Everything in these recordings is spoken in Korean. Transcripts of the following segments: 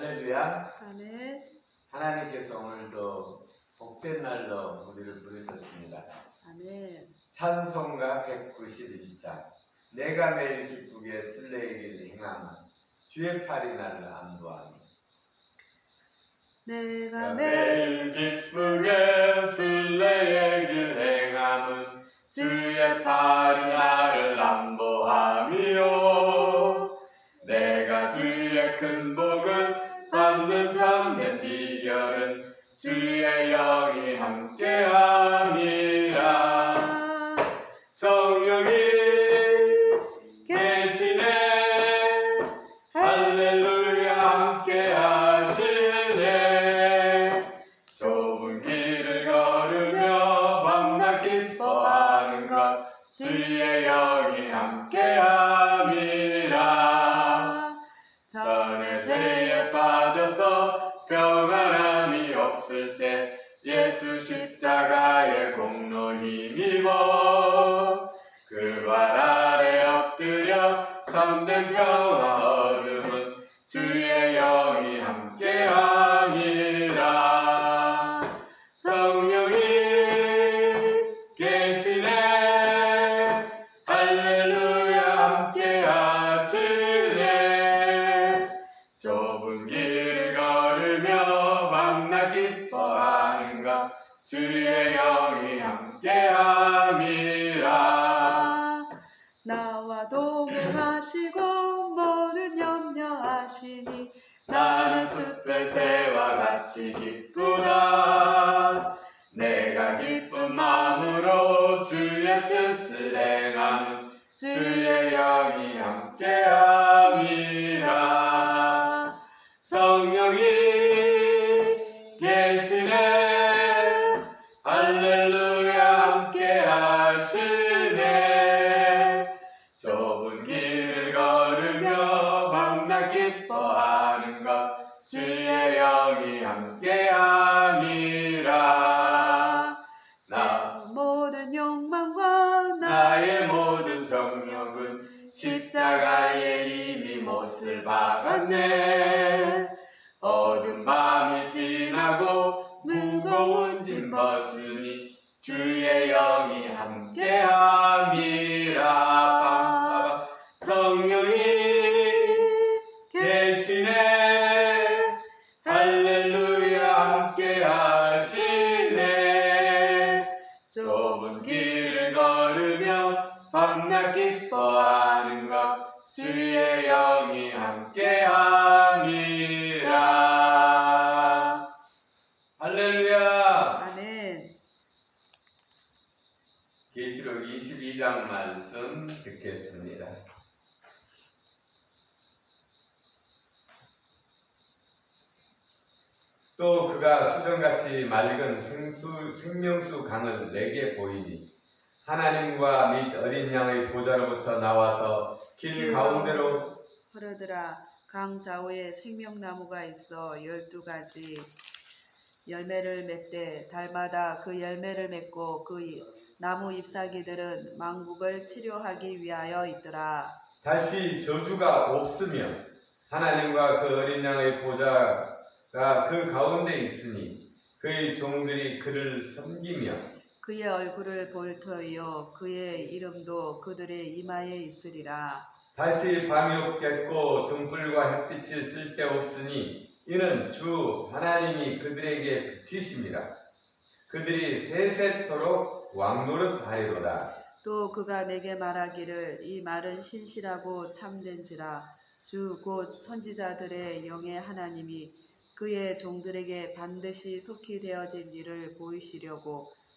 할렐루야. 아멘. 하나님께서 오늘도 복된 날로 우리를 부르셨습니다. 아멘. 찬송가 191장 내가 매일 기쁘게 슬레이길 행함은 주의 팔이 나를 안도하니 내가 매일 기쁘게 길 행함은 주의 팔이 나를 안보함이요 내가 주의 큰 복을 받는 참된 비결은 주의 영 예 새와 같이 기쁘다. 내가 기쁜 마음으로 주의 뜻을 행하는 주의 영이 함께함 모든 정욕은 십자가에 이미 못을 박았네. 어두운 밤이 지나고 무거운 짐 벗으니 주의 영이 함께함이라. 성령이 계시네. 할렐루야 함께 하시네. 좁은 길을 걸으며 밤낮 기뻐하는 것 주의 영이 함께함이라 할렐루야 아멘. 계시록 22장 말씀 듣겠습니다. 또 그가 수정같이 맑은 생수, 생명수 강을 내게 보이니 하나님과 및 어린 양의 보좌로부터 나와서 길 가운데로 흐르더라. 강 좌우에 생명나무가 있어 열두 가지 열매를 맺되 달마다 그 열매를 맺고 그 이- 나무 잎사귀들은 망국을 치료하기 위하여 있더라. 다시 저주가 없으며 하나님과 그 어린 양의 보좌가 그 가운데 있으니 그의 종들이 그를 섬기며 그의 얼굴을 볼 터이요 그의 이름도 그들의 이마에 있으리라. 다시 밤이 없겠고 등불과 햇빛이 쓸데없으니 이는 주 하나님이 그들에게 비치십니다. 그들이 세세토록 왕노릇하리로다. 또 그가 내게 말하기를 이 말은 신실하고 참된지라 주 곧 선지자들의 영의 하나님이 그의 종들에게 반드시 속히 되어질 일을 보이시려고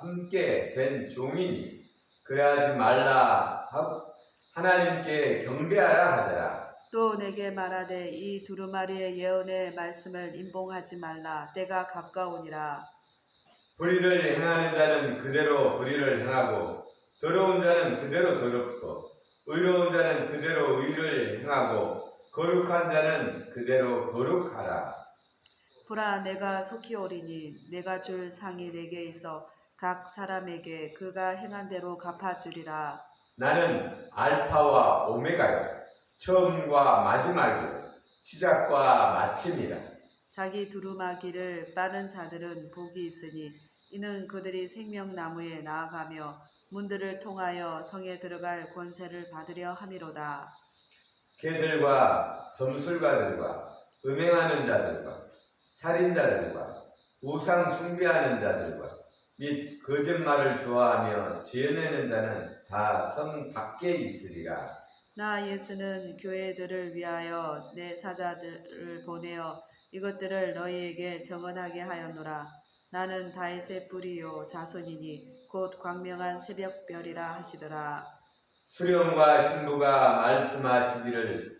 함께 된 종이니 그래하지 말라 하고 하나님께 경배하라 하더라. 또 내게 말하되 이 두루마리의 예언의 말씀을 임봉하지 말라 때가 가까우니라 불의를 행하는 자는 그대로 불의를 행하고 더러운 자는 그대로 더럽고 의로운 자는 그대로 의를 행하고 거룩한 자는 그대로 거룩하라. 보라 내가 속히 오리니 내가 줄 상이 내게 있어 각 사람에게 그가 행한 대로 갚아주리라 나는 알파와 오메가요. 처음과 마지막이요. 시작과 마침이라. 자기 두루마기를 빠는 자들은 복이 있으니 이는 그들이 생명나무에 나아가며 문들을 통하여 성에 들어갈 권세를 받으려 함이로다. 개들과 점술가들과 음행하는 자들과 살인자들과 우상 숭배하는 자들과 및 거짓말을 좋아하며 지어내는 자는 다 성 밖에 있으리라. 나 예수는 교회들을 위하여 내 사자들을 보내어 이것들을 너희에게 정언하게 하였노라. 나는 다윗의 뿌리요 자손이니 곧 광명한 새벽별이라 하시더라. 수령과 신부가 말씀하시기를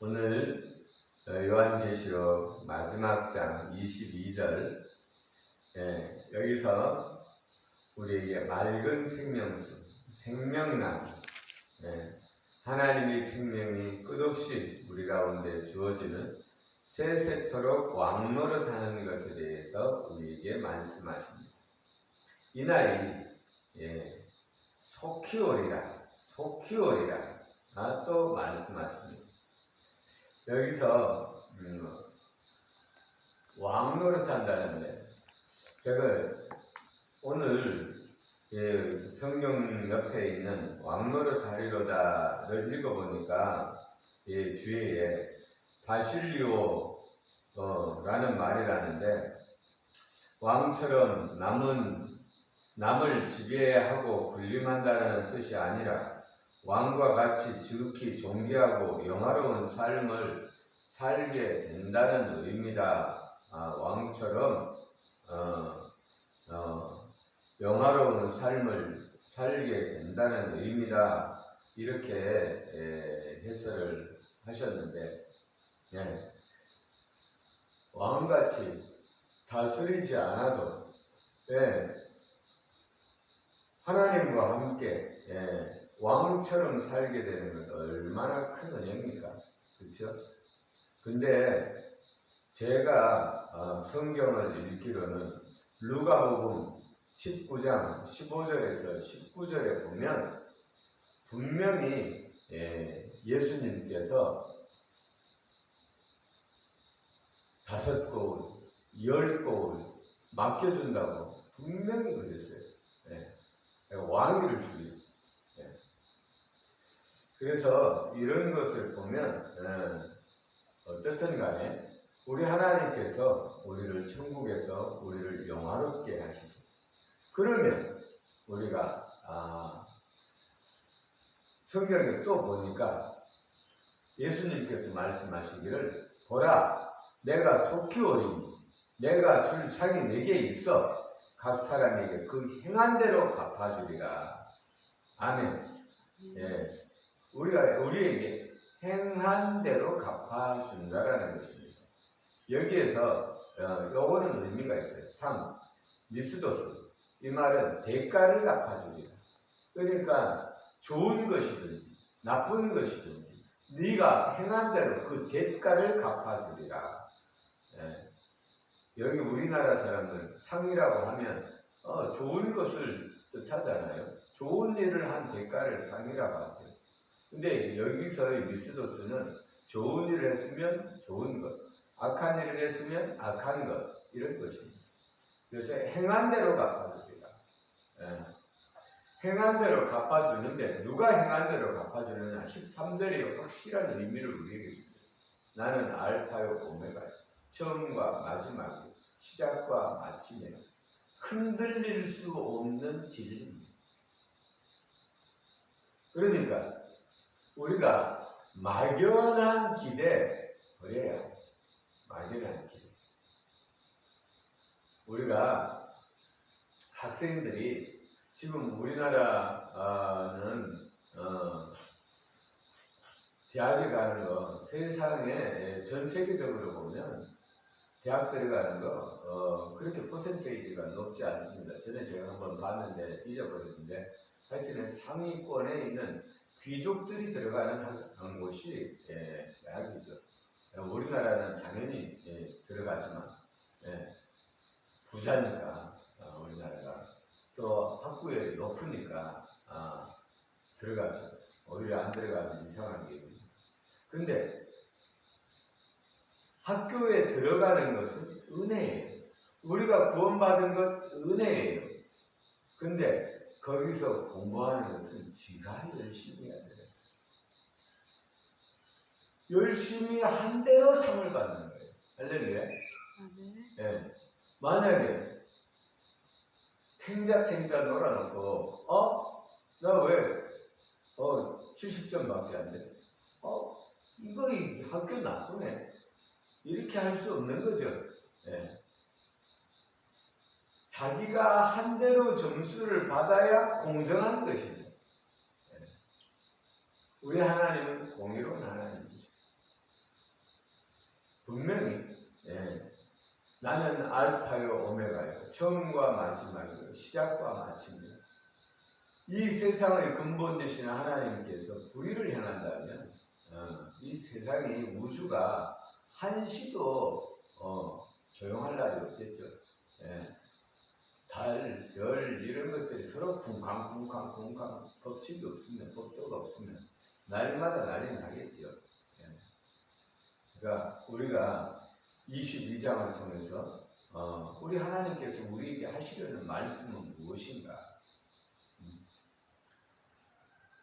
오늘 어, 요한계시록 마지막 장 22절 예, 여기서 우리에게 맑은 생명수, 생명나무, 예, 하나님의 생명이 끝없이 우리 가운데 주어지는 세세토록 왕노릇하는 것에 대해서 우리에게 말씀하십니다. 이 날이 예, 속히 오리라, 속히 오리라 아, 또 말씀하십니다. 여기서 음, 왕 노릇 한다는데 제가 오늘 예, 성경 옆에 있는 왕노릇 하리로다를 읽어보니까 예, 뒤에 바실리오라는 말이라는데 왕처럼 남은 남을 지배하고 군림한다는 뜻이 아니라 왕과 같이 지극히 존귀하고 영화로운 삶을 살게 된다는 의미다. 아, 왕처럼 어, 어, 영화로운 삶을 살게 된다는 의미다. 이렇게 에, 해설을 하셨는데 예, 왕같이 다스리지 않아도 예, 하나님과 함께 예, 왕처럼 살게 되는 건 얼마나 큰 은혜입니까? 그렇죠? 근데 제가 어, 성경을 읽기로는 루가복음 19장 15절에서 19절에 보면 분명히 예, 예수님께서 다섯 거울, 열 거울 맡겨준다고 분명히 그랬어요. 예, 왕위를 주기. 예. 그래서 이런 것을 보면 예, 어떻든 간에 우리 하나님께서 우리를 천국에서 우리를 영화롭게 하시죠. 그러면 우리가 아, 성경에 또 보니까 예수님께서 말씀하시기를 보라 내가 속히 오리니 내가 줄 상이 내게 있어 각 사람에게 그 행한 대로 갚아주리라. 아멘. 예, 우리가 우리에게 행한 대로 갚아준다라는 것입니다. 여기에서 어, 요거는 의미가 있어요. 3. 미스도스. 이 말은 대가를 갚아주리라. 그러니까 좋은 것이든지 나쁜 것이든지 네가 행한 대로 그 대가를 갚아주리라. 예. 여기 우리나라 사람들 상이라고 하면 어, 좋은 것을 뜻하잖아요. 좋은 일을 한 대가를 상이라고 하죠. 근데 여기서의 미스도스는 좋은 일을 했으면 좋은 것, 악한 일을 했으면 악한 것 이런 것입니다. 그래서 행한 대로 갚아주리라. 예. 행한 대로 갚아주는데 누가 행한 대로 갚아주느냐 13절이 확실한 의미를 우리에게 줍니다. 나는 알파요 오메가요 처음과 마지막이 시작과 마침이요 흔들릴 수 없는 진리입니다. 그러니까 우리가 막연한 기대 버려야. 막연한 기대. 우리가 학생들이 지금 우리나라는 어, 대학에 가는 거 세상에 전 세계적으로 보면 대학 들어가는 거 어, 그렇게 퍼센테이지가 높지 않습니다. 전에 제가 한번 봤는데 잊어버렸는데 하여튼 상위권에 있는 귀족들이 들어가는 한- 한 곳이 예, 대학이죠. 우리나라는 당연히 예, 들어가지만 예, 부자니까 어, 우리나라가 또 학부열이 높으니까 아, 들어가죠. 오히려 안 들어가면 이상한 게 있습니다. 근데 학교에 들어가는 것은 은혜예요. 우리가 구원받은 것 은혜예요. 근데 거기서 공부하는 것은 지가 열심히 해야 돼요. 열심히 한 대로 상을 받는 거예요. 할렐루야. 아멘. 예. 만약에 탱자탱자 놀아놓고 어? 나 왜? 어 70점밖에 안 돼. 어? 이거 이 학교 나쁘네. 이렇게 할 수 없는 거죠. 예. 자기가 한 대로 점수를 받아야 공정한 것이죠. 예. 우리 하나님은 공의로운 하나님이죠. 분명히 예. 나는 알파요 오메가요 처음과 마지막이요 시작과 마침이요 이 세상의 근본 되시는 하나님께서 불의를 행한다면 어, 이 세상이 우주가 한시도 어, 조용할 날이 없겠죠. 예. 달, 별 이런 것들이 서로 쿵쾅쿵쾅 쿵쾅 법칙이 없으면 법도가 없으면 날마다 난리 나겠지요. 예. 그러니까 우리가 22장을 통해서 어, 우리 하나님께서 우리에게 하시려는 말씀은 무엇인가? 음.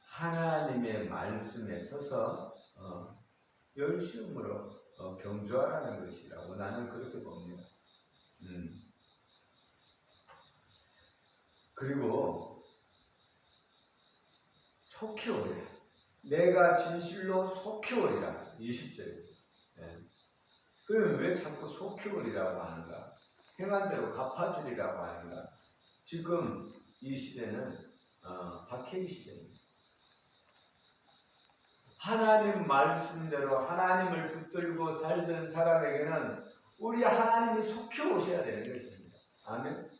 하나님의 말씀에 서서 어, 열심으로 어, 경주하라는 것이라고 나는 그렇게 봅니다. 음. 그리고 속히 오리라. 내가 진실로 속히 오리라. 20절에서. 예. 그러면 왜 자꾸 속히 오리라고 하는가? 행한 대로 갚아주리라고 하는가? 지금 이 시대는 어, 박해의 시대입니다. 하나님 말씀대로 하나님을 붙들고 살던 사람에게는 우리 하나님이 속히 오셔야 되는 것입니다. 아멘.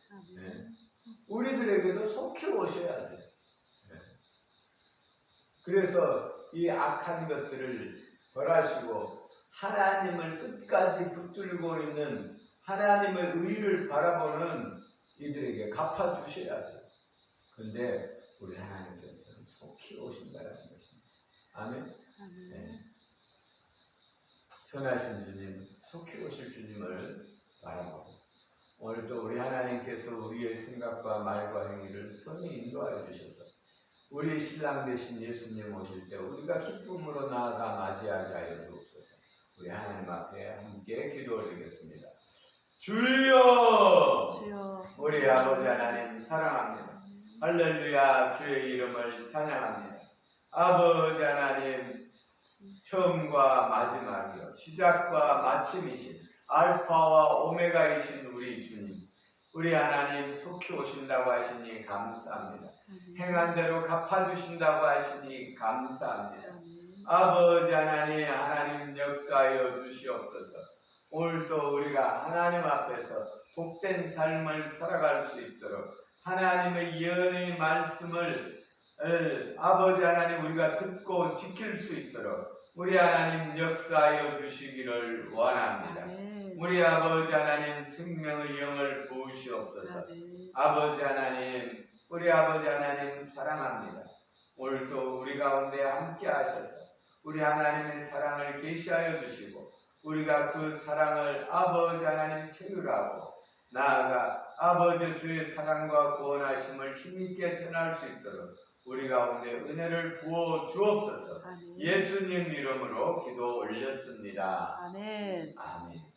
우리들에게도 속히 오셔야 돼. 네. 그래서 이 악한 것들을 벌하시고 하나님을 끝까지 붙들고 있는 하나님의 의를 바라보는 이들에게 갚아 주셔야죠. 근데 우리 하나님께서는 속히 오신다는 것입니다. 아멘. 아멘. 네. 선하신 주님, 속히 오실 주님을 바라보고 오늘도 우리 하나님께서 우리의 생각과 말과 행위를 선히 인도하여 주셔서 우리 신랑 되신 예수님 오실 때 우리가 기쁨으로 나아가 맞이하게 하여 주옵소서. 우리 하나님 앞에 함께 기도 올리겠습니다. 주여! 주여. 우리 아버지 하나님 사랑합니다. 할렐루야 주의 이름을 찬양합니다. 아버지 하나님 처음과 마지막이요 시작과 마침이신 알파와 오메가이신 우리 주님 우리 하나님 속히 오신다고 하시니 감사합니다. 행한 대로 갚아주신다고 하시니 감사합니다. 아버지 하나님 하나님 역사하여 주시옵소서 오늘도 우리가 하나님 앞에서 복된 삶을 살아갈 수 있도록 하나님의 예언의 말씀을 아버지 하나님 우리가 듣고 지킬 수 있도록 우리 하나님 역사하여 주시기를 원합니다. 우리 아버지 하나님 생명의 영을 부으시옵소서. 아버지 하나님, 우리 아버지 하나님 사랑합니다. 오늘도 우리 가운데 함께 하셔서 우리 하나님의 사랑을 계시하여 주시고 우리가 그 사랑을 아버지 하나님 체휼하고 나아가 아버지 주의 사랑과 구원하심을 힘있게 전할 수 있도록 우리 가운데 은혜를 부어 주옵소서. 아멘. 예수님 이름으로 기도 올렸습니다. 아멘. 아멘.